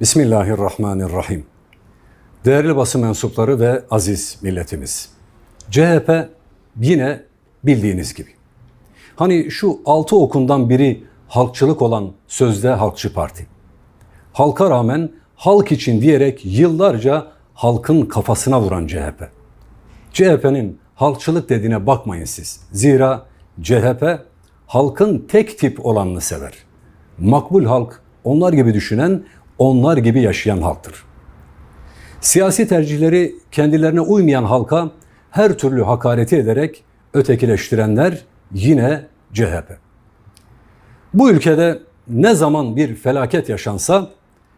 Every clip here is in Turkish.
Bismillahirrahmanirrahim. Değerli basın mensupları ve aziz milletimiz. CHP yine bildiğiniz gibi. Hani şu altı okundan biri halkçılık olan sözde Halkçı Parti. Halka rağmen halk için diyerek yıllarca halkın kafasına vuran CHP. CHP'nin halkçılık dediğine bakmayın siz. Zira CHP halkın tek tip olanını sever. Makbul halk onlar gibi düşünen, onlar gibi yaşayan halktır. Siyasi tercihleri kendilerine uymayan halka her türlü hakareti ederek ötekileştirenler yine CHP. Bu ülkede ne zaman bir felaket yaşansa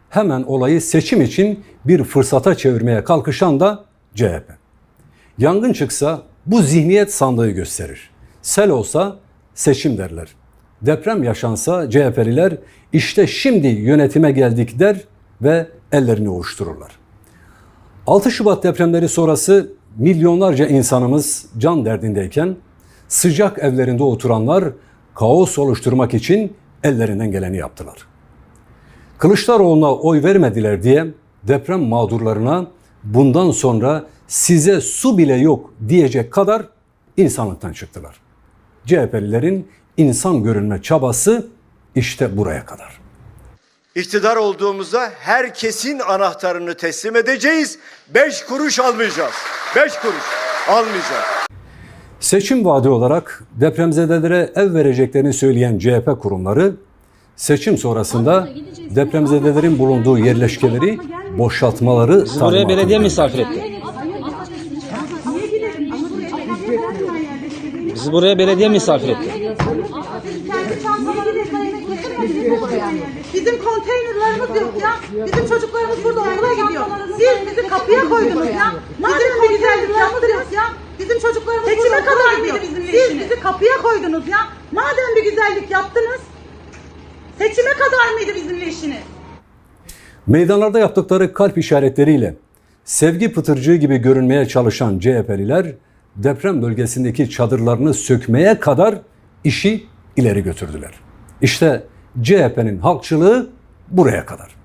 hemen olayı seçim için bir fırsata çevirmeye kalkışan da CHP. Yangın çıksa bu zihniyet sandığı gösterir. Sel olsa seçim derler. Deprem yaşansa CHP'liler işte şimdi yönetime geldik der ve ellerini ovuştururlar. 6 Şubat depremleri sonrası milyonlarca insanımız can derdindeyken sıcak evlerinde oturanlar kaos oluşturmak için ellerinden geleni yaptılar. Kılıçdaroğlu'na oy vermediler diye deprem mağdurlarına bundan sonra size su bile yok diyecek kadar insanlıktan çıktılar. CHP'lilerin insan görünme çabası işte buraya kadar. İktidar olduğumuzda herkesin anahtarını teslim edeceğiz. Beş kuruş almayacağız. Beş kuruş almayacağız. Seçim vaadi olarak depremzedelere ev vereceklerini söyleyen CHP kurumları seçim sonrasında depremzedelerin bulunduğu yerleşkeleri boşaltmaları Bizi buraya belediye misafir etti. Bizi buraya belediye misafir etti. Bizim konteynerlarımız yok ya. Bizim çocuklarımız burada okula gidiyor. Siz bizi kapıya koydunuz ya. Bizim bir güzellik yaptınız ya. Bizim çocuklarımız burada kadar gidiyor. Siz bizi kapıya koydunuz ya. Madem bir güzellik yaptınız. Seçime kadar mıydı bizimle işiniz? Meydanlarda yaptıkları kalp işaretleriyle sevgi pıtırcığı gibi görünmeye çalışan CHP'liler deprem bölgesindeki çadırlarını sökmeye kadar işi ileri götürdüler. İşte CHP'nin halkçılığı buraya kadar.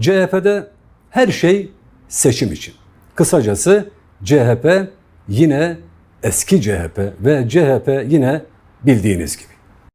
CHP'de her şey seçim için. Kısacası CHP yine eski CHP ve CHP yine bildiğiniz gibi.